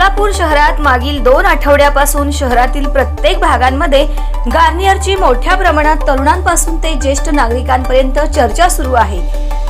सोलापूर शहरात मागील दोन आठवड्यापासून शहरातील प्रत्येक भागांमध्ये गार्नियरची मोठ्या प्रमाणात तरुणांपासून ते ज्येष्ठ नागरिकांपर्यंत चर्चा सुरू आहे.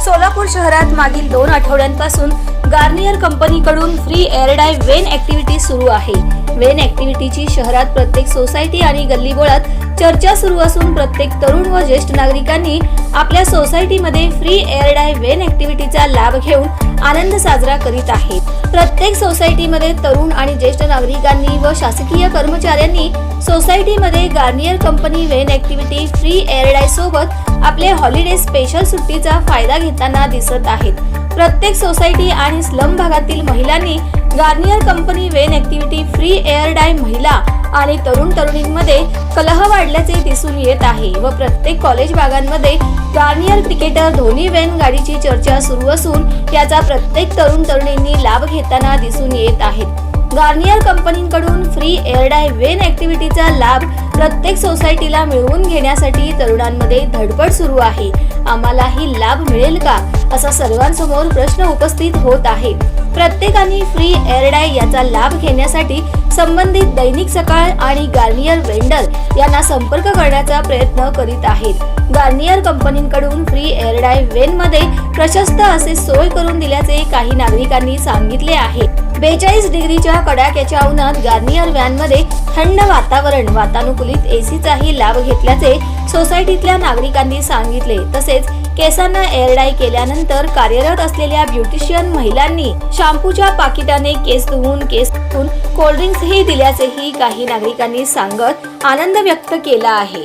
सोलापूर शहरात मागील दोन आठवड्यांपासून गार्नियर कंपनीकडून free hair dye van activity सुरू आहे. वेन ऍक्टिव्हिटीची शहरात प्रत्येक सोसायटी आणि गल्लीबोळात चर्चा सुरू असून प्रत्येक तरुण व ज्येष्ठ नागरिकांनी आपल्या सोसायटीमध्ये फ्री एअरडाय वेन ऍक्टिव्हिटीचा लाभ घेऊन आनंद साजरा करीत आहेत प्रत्येक सोसायटीमध्ये तरुण आणि ज्येष्ठ नागरिकांनी व शासकीय कर्मचाऱ्यांनी सोसायटीमध्ये Garnier company van activity free hair dye सोबत आपले हॉलिडे स्पेशल सुट्टीचा फायदा घेताना दिसत आहेत. प्रत्येक सोसायटी आणि स्लम भागातील महिलांनी Garnier company van activity free hair dye महिला आणि तरुण तरुणींमध्ये कलह वाढल्याचे दिसून येत आहे व प्रत्येक कॉलेज भागांमध्ये गार्नियर क्रिकेटर धोनी वेन गाडीची चर्चा सुरू असून याचा प्रत्येक तरुण तरुणींनी लाभ घेताना दिसून येत आहेत गार्नियर कंपनीकडून फ्री एअरडाय वेन ऍक्टिव्हिटीचा लाभ प्रत्येक सोसायटीला मिळवून घेण्यासाठी तरुणांमध्ये धडपड सुरू आहे. आम्हालाही लाभ मिळेल का? असा सर्वांसमोर प्रश्न उपस्थित होत आहे. प्रत्येकाने फ्री एअरडाय याचा लाभ घेण्यासाठी संबंधित दैनिक सकाळ आणि गार्नियर वेंडर यांना संपर्क करण्याचा प्रयत्न करीत आहेत. गार्नियर कंपनीकडून फ्री एअरडाय वेन मध्ये प्रशस्त असे सोय करून दिल्याचे काही नागरिकांनी सांगितले आहे. बेचाळीस डिग्रीच्या कडाक्याच्या उन्हात गार्नियर व्हॅनमध्ये थंड वातावरण वातानुकूलित एसीचाही लाभ घेतल्याचे सोसायटीतल्या नागरिकांनी सांगितले. तसेच केसांना एअरडाय केल्यानंतर कार्यरत असलेल्या ब्युटिशियन महिलांनी शॅम्पूच्या पाकिटाने केस धुवून केस धुवून कोल्ड्रिंक्सही दिल्याचेही काही नागरिकांनी सांगत आनंद व्यक्त केला आहे.